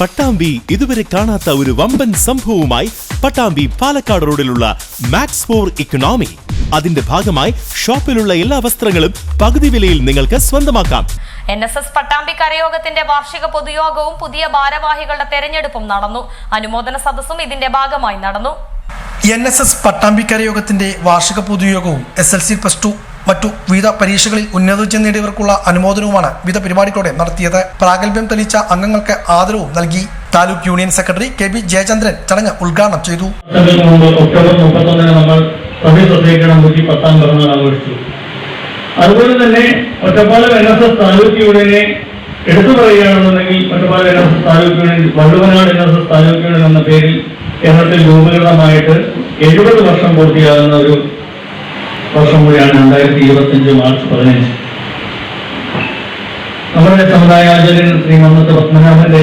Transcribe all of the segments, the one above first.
പട്ടാമ്പി ഇതുവരെ കാണാത്ത ഒരു വമ്പൻ സംഭവവുമായി പട്ടാമ്പി പാലക്കാട് റോഡിലുള്ള മാക്സ് ഫോർ ഇക്കണോമി അതിന്റെ ഭാഗമായി ഷോപ്പിലുള്ള എല്ലാ വസ്ത്രങ്ങളും പകുതി വിലയിൽ നിങ്ങൾക്ക് സ്വന്തമാക്കാം. എൻ എസ് എസ് പട്ടാമ്പി കരയോഗത്തിന്റെ വാർഷിക പൊതുയോഗവും പുതിയ ഭാരവാഹികളുടെ തെരഞ്ഞെടുപ്പും നടന്നു. അനുമോദന സദസ്സും ഇതിന്റെ ഭാഗമായി നടന്നു. എൻ എസ് എസ് പട്ടാമ്പിക്കര യോഗത്തിന്റെ വാർഷിക പൊതുയോഗവും S L C plus two മറ്റു വിവിധ പരീക്ഷകളിൽ ഉന്നതവിജയം നേടിയവർക്കുള്ള അനുമോദനവുമാണ് വിവിധ പരിപാടികളോടെ നടത്തിയത്. പ്രാഗൽഭ്യം തെളിയിച്ച അംഗങ്ങൾക്ക് ആദരവും നൽകി. Taluk union secretary K B Jayachandran ചടങ്ങ് ഉദ്ഘാടനം ചെയ്തു. ഒക്ടോബർ മുപ്പത്തൊന്നിന് നമ്മൾ പത്താം പിറന്നാൾ ആഘോഷിച്ചു. അതുപോലെ തന്നെ Ottapalam N S S taluk യൂണിയനെ എടുത്തു പറയുകയാണെന്നുണ്ടെങ്കിൽ Ottapalam N S S taluk union Valluvanad N S S taluk union എന്ന പേരിൽ കേരളത്തിൽ രൂപീകൃതമായിട്ട് എഴുപത് വർഷം പൂർത്തിയാകുന്ന ഒരു വർഷം കൂടിയാണ് രണ്ടായിരത്തി ഇരുപത്തിയഞ്ച് മാർച്ച് പതിനഞ്ച്. നമ്മുടെ സമുദായാചാര്യൻ ശ്രീ മന്നത്ത് പത്മനാഭന്റെ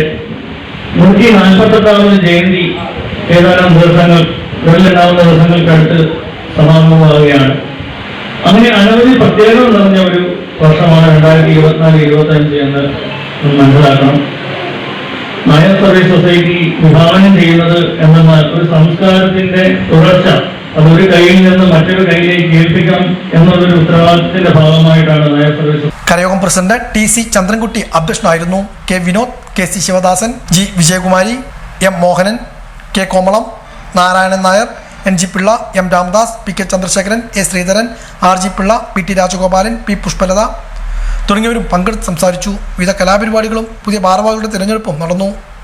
നൂറ്റി നാൽപ്പത്തെട്ടാമത് ജയന്തി ഏതാനും ദിവസങ്ങൾ ഉടലുണ്ടാവുന്ന ദിവസങ്ങൾക്കടുത്ത് സമാപനമാവുകയാണ് അങ്ങനെ അനവധി പ്രത്യേകത നിറഞ്ഞ ഒരു വർഷമാണ് രണ്ടായിരത്തി ഇരുപത്തിനാല് ഇരുപത്തി അഞ്ച് എന്ന് മനസ്സിലാക്കണം. നായർ സർവീസ് സൊസൈറ്റി വിഭാവനം ചെയ്യുന്നത് എന്നാൽ ഒരു സംസ്കാരത്തിന്റെ തുടർച്ച കയ്യിൽ നിന്ന് മറ്റൊരു കയ്യിലേക്ക് ഏൽപ്പിക്കണം എന്നുള്ളൊരു ഉത്തരവാദിത്തത്തിന്റെ ഭാഗമായിട്ടാണ് നയപ്രവേശം കരയോഗം പ്രസിഡന്റ് ടി സി ചന്ദ്രൻകുട്ടി അധ്യക്ഷനായിരുന്നു. K Vinod K C Sivadasan G Vijayakumari M Mohanan K Komalam Narayanan Nair N G Pillai M Ramadas P K Chandrasekharan A Sreedharan R G Pillai P T Rajagopalan P Pushpalatha തുടങ്ങിയവരും പങ്കെടുത്ത് സംസാരിച്ചു. വിവിധ കലാപരിപാടികളും പുതിയ ഭാരവാഹികളുടെ തിരഞ്ഞെടുപ്പും നടന്നു.